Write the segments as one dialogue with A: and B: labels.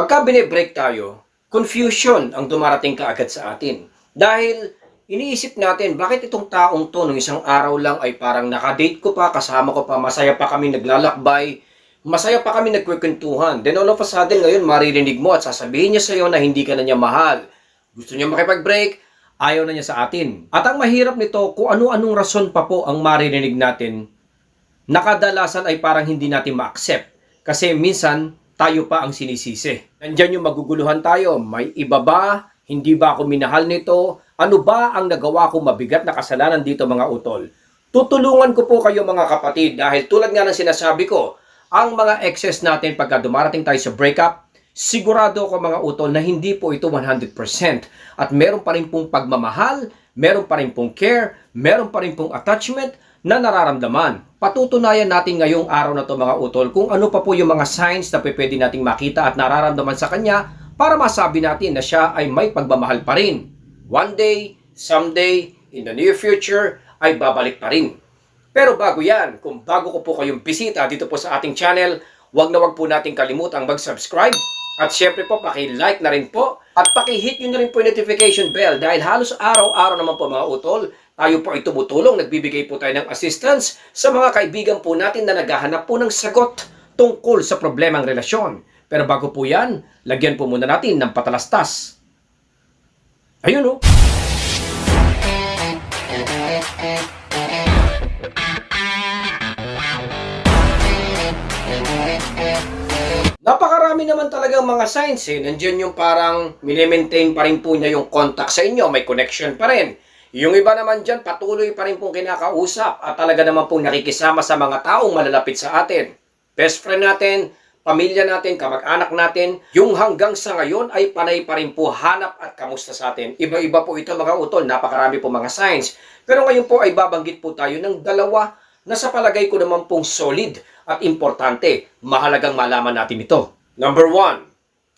A: Pagka binibreak tayo, confusion ang dumarating kaagad sa atin. Dahil iniisip natin, bakit itong taong to nung isang araw lang ay parang nakadate ko pa, kasama ko pa, masaya pa kami naglalakbay, masaya pa kami nagkukwentuhan. Then all of a sudden, ngayon maririnig mo at sasabihin niya sa'yo na hindi ka na niya mahal. Gusto niya makipag-break, ayaw na niya sa atin. At ang mahirap nito, kung ano-anong rason pa po ang maririnig natin, nakadalasan ay parang hindi natin ma-accept. Kasi minsan, tayo pa ang sinisisi. Nandyan yung maguguluhan tayo. May iba ba? Hindi ba ako minahal nito? Ano ba ang nagawa kong mabigat na kasalanan dito mga utol? Tutulungan ko po kayo mga kapatid dahil tulad nga ng sinasabi ko, ang mga excess natin pagka dumarating tayo sa breakup, sigurado ako mga utol na hindi po ito 100%. At meron pa rin pong pagmamahal, meron pa rin pong care, meron pa rin pong attachment na nararamdaman. Patutunayan natin ngayong araw na to mga utol kung ano pa po yung mga signs na pwede nating makita at nararamdaman sa kanya para masabi natin na siya ay may pagmamahal pa rin. One day, someday, in the near future, ay babalik pa rin. Pero bago yan, kung bago ko po kayong bisita dito po sa ating channel, wag na wag po nating kalimutang mag-subscribe at syempre po, paki-like na rin po at paki-hit nyo na rin po yung notification bell dahil halos araw-araw naman po mga utol, tayo po ay tumutulong, nagbibigay po tayo ng assistance sa mga kaibigan po natin na naghahanap po ng sagot tungkol sa problemang relasyon. Pero bago po yan, lagyan po muna natin ng patalastas. Ayun oh. Napakarami naman talagang mga signs eh. Nandiyan yung parang minimaintain pa rin po niya yung contact sa inyo, may connection pa rin. Yung iba naman dyan, patuloy pa rin pong kinakausap at talaga naman pong nakikisama sa mga taong malalapit sa atin. Best friend natin, pamilya natin, kamag-anak natin, yung hanggang sa ngayon ay panay pa rin po hanap at kamusta sa atin. Iba-iba po ito mga utol, napakarami po mga signs. Pero ngayon po ay babanggit po tayo ng dalawa na sa palagay ko naman pong solid at importante. Mahalagang malaman natin ito. Number one,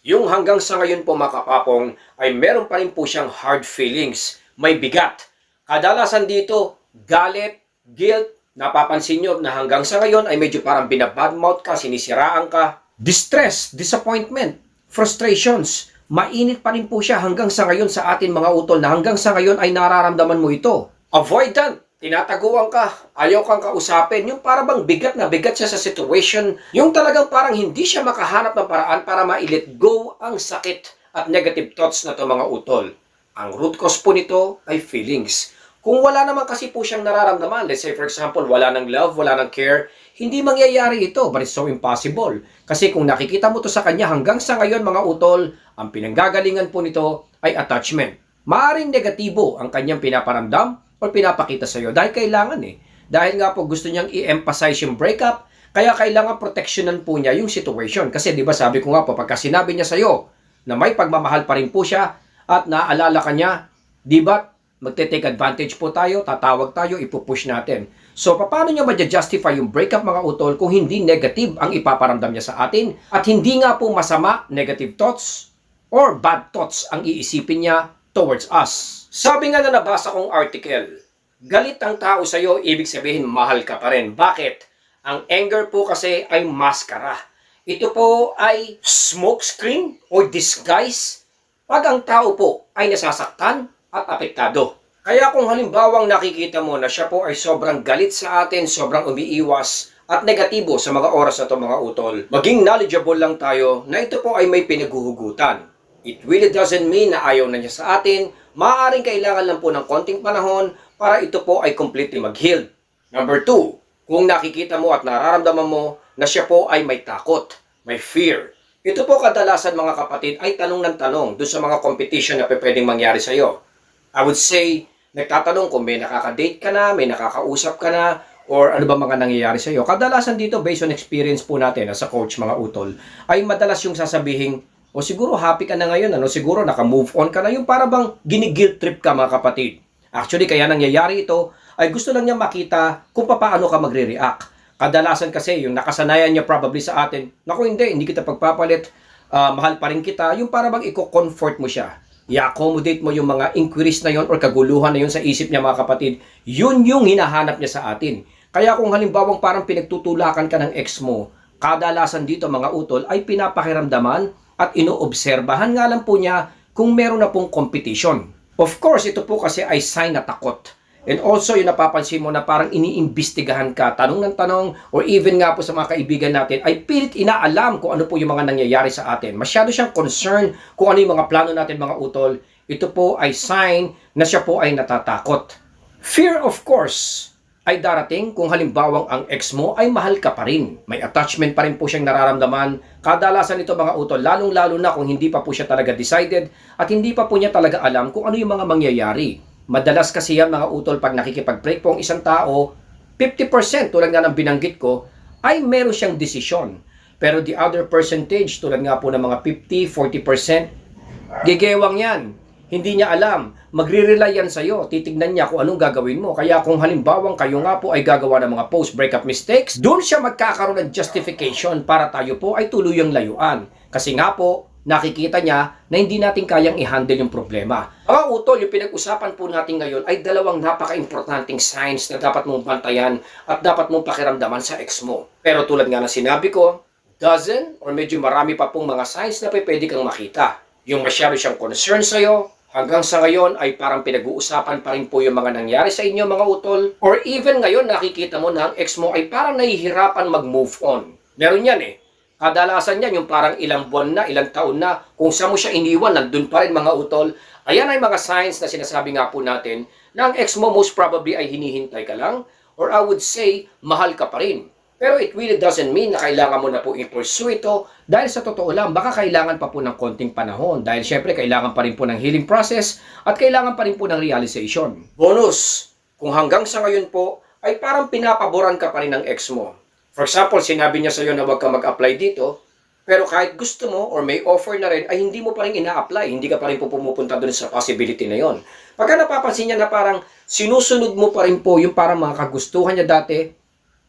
A: yung hanggang sa ngayon po makapapong ay meron pa rin po siyang hard feelings. May bigat. Kadalasan dito, galit, guilt, napapansin nyo na hanggang sa ngayon ay medyo parang binabadmouth ka, sinisiraan ka. Distress, disappointment, frustrations, mainit pa rin po siya hanggang sa ngayon sa atin mga utol na hanggang sa ngayon ay nararamdaman mo ito. Avoidant, tinataguan ka, ayaw kang kausapin, yung parang bang bigat na bigat siya sa situation, yung talagang parang hindi siya makahanap ng paraan para ma-let go ang sakit at negative thoughts na to mga utol. Ang root cause po nito ay feelings. Kung wala naman kasi po siyang nararamdaman, let's say for example, wala ng love, wala ng care, hindi mangyayari ito, but it's so impossible. Kasi kung nakikita mo to sa kanya hanggang sa ngayon mga utol, ang pinanggagalingan po nito ay attachment. Maaring negatibo ang kanyang pinaparamdam o pinapakita sa iyo dahil kailangan eh. Dahil nga po gusto niyang i-emphasize yung breakup, kaya kailangan proteksyonan po niya yung situation. Kasi di ba sabi ko nga po, pagka sinabi niya sa iyo na may pagmamahal pa rin po siya at naaalala ka niya, di ba magte-take advantage po tayo, tatawag tayo, ipupush natin. So, paano niya ma-justify yung breakup mga utol kung hindi negative ang ipaparamdam niya sa atin at hindi nga po masama, negative thoughts or bad thoughts ang iisipin niya towards us. Sabi nga na nabasa kong article, galit ang tao sa iyo, ibig sabihin mahal ka pa rin. Bakit? Ang anger po kasi ay maskara. Ito po ay smoke screen or disguise pag ang tao po ay nasasaktan at apektado. Kaya kung halimbawang nakikita mo na siya po ay sobrang galit sa atin, sobrang umiiwas at negatibo sa mga oras na to mga utol, maging knowledgeable lang tayo na ito po ay may pinaghuhugutan. It really doesn't mean na ayaw na niya sa atin, maaaring kailangan lang po ng konting panahon para ito po ay completely mag-heal. Number two, kung nakikita mo at nararamdaman mo na siya po ay may takot, may fear. Ito po kadalasan mga kapatid ay tanong ng tanong doon sa mga competition na pwedeng mangyari sa iyo. I would say, nagtatanong kung may nakaka-date ka na, may nakakausap ka na, or ano ba mga nangyayari sa iyo. Kadalasan dito, based on experience po natin as a coach, mga utol, ay madalas yung sasabihin, o siguro happy ka na ngayon, ano, siguro naka-move on ka na, yung para bang gini-guilt trip ka mga kapatid. Actually, kaya nangyayari ito, ay gusto lang niya makita kung paano ka magre-react. Kadalasan kasi, yung nakasanayan niya probably sa atin, naku hindi, hindi kita pagpapalit, ah, mahal pa rin kita, yung para bang i-comfort mo siya i-accommodate mo yung mga inquiries na yon or kaguluhan na yon sa isip niya mga kapatid, yun yung hinahanap niya sa atin. Kaya kung halimbawang parang pinagtutulakan ka ng ex mo, kadalasan dito mga utol ay pinapakiramdaman at inoobserbahan nga lang po niya kung meron na pong competition. Of course, ito po kasi ay sign na takot. And also, yung napapansin mo na parang iniimbestigahan ka, tanong ng tanong, or even nga po sa mga kaibigan natin, ay pilit inaalam kung ano po yung mga nangyayari sa atin. Masyado siyang concerned kung ano yung mga plano natin mga utol. Ito po ay sign na siya po ay natatakot. Fear, of course, ay darating kung halimbawang ang ex mo ay mahal ka pa rin. May attachment pa rin po siyang nararamdaman. Kadalasan ito mga utol, lalong-lalo na kung hindi pa po siya talaga decided at hindi pa po niya talaga alam kung ano yung mga mangyayari. Madalas kasi yan mga utol pag nakikipag-break po ang isang tao, 50% tulad nga ng binanggit ko, ay meron siyang desisyon. Pero the other percentage, tulad nga po ng mga 50, 40%, gigewang yan. Hindi niya alam. Magre-rely yan sa'yo. Titignan niya kung anong gagawin mo. Kaya kung halimbawang kayo nga po ay gagawa ng mga post-breakup mistakes, doon siya magkakaroon ng justification para tayo po ay tuluyang layuan. Kasi nga po, nakikita niya na hindi natin kayang i-handle yung problema. Mga utol, yung pinag-usapan po natin ngayon ay dalawang napaka-importanting signs na dapat mong bantayan at dapat mong pakiramdaman sa ex mo. Pero tulad nga ng sinabi ko, dozen or medyo marami pa pong mga signs na pwede kang makita. Yung masyado siyang concern sa'yo, hanggang sa ngayon ay parang pinag-uusapan pa rin po yung mga nangyari sa inyo mga utol. Or even ngayon nakikita mo na ang ex mo ay parang nahihirapan mag-move on. Meron yan eh. Kadalasan yan yung parang ilang buwan na, ilang taon na, kung saan mo siya iniwan, nandun pa rin mga utol. Ayan ay mga signs na sinasabi nga po natin na ang ex mo most probably ay hinihintay ka lang or I would say, mahal ka pa rin. Pero it really doesn't mean na kailangan mo na po i-pursue ito dahil sa totoo lang, baka kailangan pa po ng konting panahon dahil syempre kailangan pa rin po ng healing process at kailangan pa rin po ng realization. Bonus, kung hanggang sa ngayon po ay parang pinapaboran ka pa rin ng ex mo. For example, sinabi niya sa iyo na huwag ka mag-apply dito, pero kahit gusto mo or may offer na rin, ay hindi mo pa rin ina-apply. Hindi ka pa rin po pumupunta doon sa possibility na yon. Pagka napapansin niya na parang sinusunod mo pa rin po yung parang mga kagustuhan niya dati,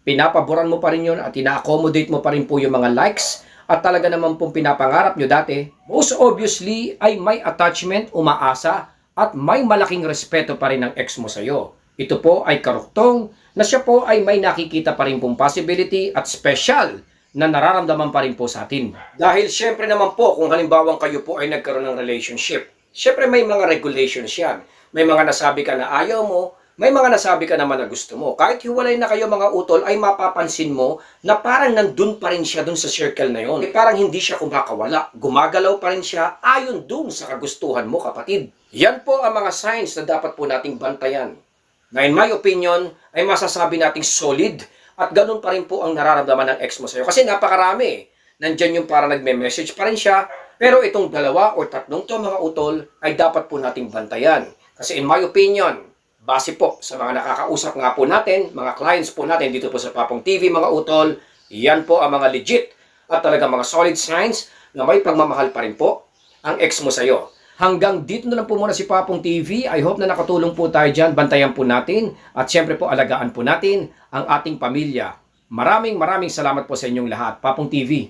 A: pinapaboran mo pa rin yun at ina-accommodate mo pa rin po yung mga likes at talaga naman pong pinapangarap nyo dati, most obviously ay may attachment, umaasa at may malaking respeto pa rin ng ex mo sa'yo. Ito po ay karuktong na siya po ay may nakikita pa rin pong possibility at special na nararamdaman pa rin po sa atin. Dahil syempre naman po kung halimbawang kayo po ay nagkaroon ng relationship, syempre may mga regulations yan. May mga nasabi ka na ayaw mo, may mga nasabi ka naman na gusto mo. Kahit hiwalay na kayo mga utol, ay mapapansin mo na parang nandun pa rin siya dun sa circle na yon. Eh, parang hindi siya kumakawala. Gumagalaw pa rin siya ayon dun sa kagustuhan mo, kapatid. Yan po ang mga signs na dapat po nating bantayan. Na in my opinion, ay masasabi nating solid at ganun pa rin po ang nararamdaman ng ex mo sa'yo. Kasi napakarami eh. Nandyan yung para nagme-message pa rin siya, pero itong dalawa o tatlong to mga utol ay dapat po nating bantayan. Kasi in my opinion, base po sa mga nakakausap nga po natin, mga clients po natin dito po sa Papong TV, mga utol, yan po ang mga legit at talaga mga solid signs na may pagmamahal pa rin po ang ex mo sa'yo. Hanggang dito na lang po muna si Papong TV. I hope na nakatulong po tayo dyan. Bantayan po natin. At syempre po alagaan po natin ang ating pamilya. Maraming maraming salamat po sa inyong lahat. Papong TV.